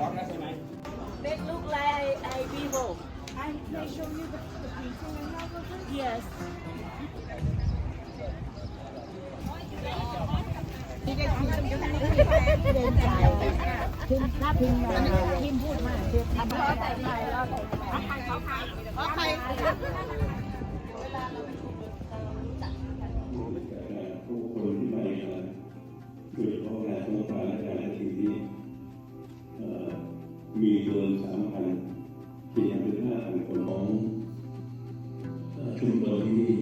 ร้องได้ใช่ไหม look like I vivo. I they show you the, the painting and all of? Yes. พิมพ์ถ้าพิมพ์มาพิมพ์พูดมากพิมพ์ทำอะไรขอใครขอใครขอใคร มีจำนวนสามพันเพียงเป็นห้าพันคนของชุมชนที่นี่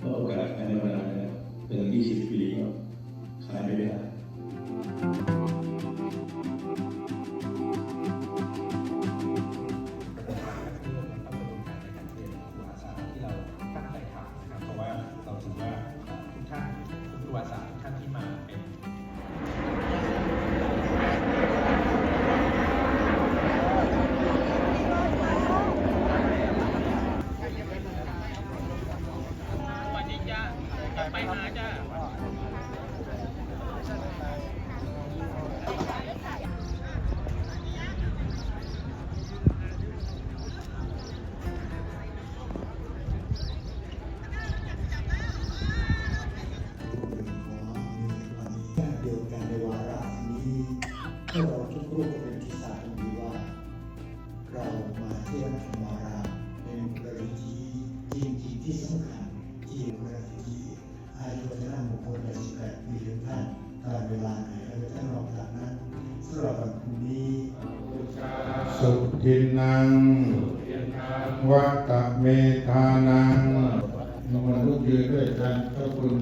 ก็โอกาสขายมานานแล้วเป็นยี่สิบปีก็ขายไม่ได้ที่เราตั้งใจทำนะครับเพราะว่าเราถือว่าทุกท่านคุณครูอาสาทุกท่านที่มา ขอเดียวกันในวาระนี้ให้เราทุกรูปเป็นที่ทราบดีว่า เรามาเที่ยวธรรมารามเป็นประเพณีจริงๆที่สำคัญที่ประเพณี อายุวัฒนมงคล88ปีทุกท่านการเวลาไหนเราจะท่านรองจากนั้นสำหรับวันพรุ่งนี้สุทินังวัตเมธานังมันลุกยืนด้วยกันขอบคุณ